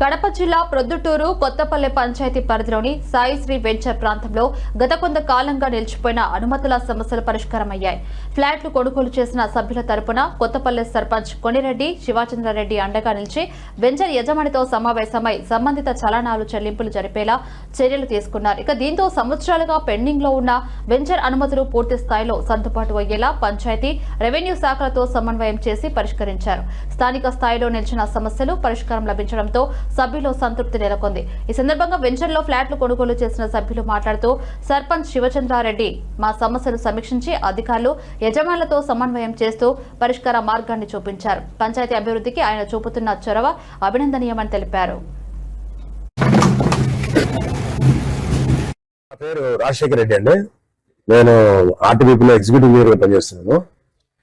కడప జిల్లా ప్రొద్దుటూరు కొత్తపల్లె పంచాయతీ పరిధిలోని సాయిశ్రీ వెంచర్ ప్రాంతంలో గత కొంత కాలంగా నిలిచిపోయిన అనుమతుల సమస్యలు పరిష్కారమయ్యాయి. ఫ్లాట్లు కొనుగోలు చేసిన సభ్యుల తరపున కొత్తపల్లె సర్పంచ్ కొనిరెడ్డి శివాచంద్రారెడ్డి అండగా నిలిచి వెంచర్ యజమానితో సమావేశమై సంబంధిత చలనాలు చెల్లింపులు జరిపేలా చర్యలు తీసుకున్నారు. ఇక దీంతో సంవత్సరాలుగా పెండింగ్లో ఉన్న వెంచర్ అనుమతులు పూర్తి స్థాయిలో సర్దుబాటు అయ్యేలా పంచాయతీ రెవెన్యూ శాఖలతో సమన్వయం చేసి పరిష్కరించారు. స్థానిక స్థాయిలో నిలిచిన సమస్యలు పరిష్కారం లభించడంతో సభ్యులు సంతృప్తి నెలకొంది. ఈ సందర్భంగా వెంచర్లో ఫ్లాట్లు కొనుగోలు చేసిన సభ్యులు మాట్లాడుతూ సర్పంచ్ శివచంద్రారెడ్డి మా సమస్యలు సమీక్షించి అధికారులు యజమానులతో సమన్వయం చేస్తూ పరిష్కార మార్గాన్ని చూపించారు. పంచాయతీ అభివృద్ధికి ఆయన చూపుతున్న చొరవ అభినందనీయమని తెలిపారు. నా పేరు రాజశేఖర్ రెడ్డి అండి. నేను ఆర్టీబీపీలో ఎగ్జిక్యూటివ్ ఇంజనీర్ పనిచేస్తున్నాను.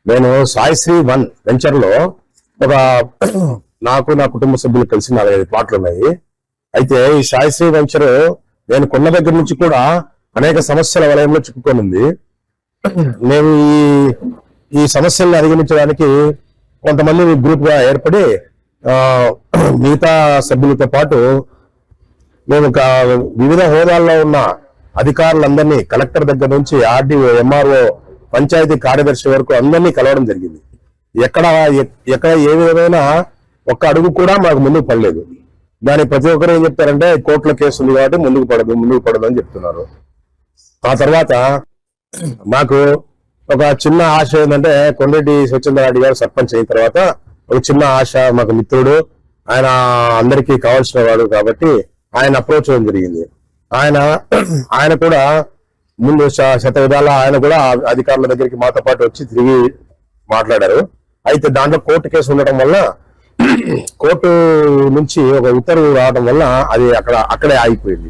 నేను సాయిశ్రీ వన్ వెంచర్లో ఒక నాకు నా కుటుంబ సభ్యులు కలిసి నాలుగైదు ప్లాట్లు ఉన్నాయి. అయితే ఈ సాయిశ్రీ వెంచర్ నేను కొన్న దగ్గర నుంచి కూడా అనేక సమస్యల వలయంలో చిక్కుకొనింది మేము నేను ఈ ఈ సమస్యలను అధిగమించడానికి కొంతమంది గ్రూప్గా ఏర్పడి మిగతా సభ్యులతో పాటు మేము వివిధ హోదాల్లో ఉన్న అధికారులందరినీ కలెక్టర్ దగ్గర నుంచి ఆర్డీఓ ఎంఆర్ఓ పంచాయతీ కార్యదర్శి వరకు అందరినీ కలవడం జరిగింది. ఎక్కడ ఎక్కడ ఏ విధమైన ఒక్క అడుగు కూడా మాకు ముందుకు పడలేదు. దాని ప్రతి ఒక్కరు ఏం చెప్తారంటే కోర్టులో కేసు ఉంది కాబట్టి ముందుకు పడదు ముందుకు పడదు అని చెప్తున్నారు. ఆ తర్వాత మాకు ఒక చిన్న ఆశ ఏంటంటే కొండరెడ్డి స్వచ్ఛందరెడ్డి గారు సర్పంచ్ అయిన తర్వాత ఒక చిన్న ఆశ మాకు మిత్రుడు ఆయన అందరికీ కావాల్సిన వాడు కాబట్టి ఆయన అప్రోచ్ అవ్వడం జరిగింది. ఆయన ఆయన కూడా ముందు శత విధాల ఆయన కూడా అధికారుల దగ్గరికి మాతో పాటు వచ్చి తిరిగి మాట్లాడారు. అయితే దాంట్లో కోర్టు కేసు ఉండటం వల్ల కోర్టు నుంచి ఒక ఉత్తర్వు రావడం వల్ల అది అక్కడ అక్కడే ఆగిపోయింది.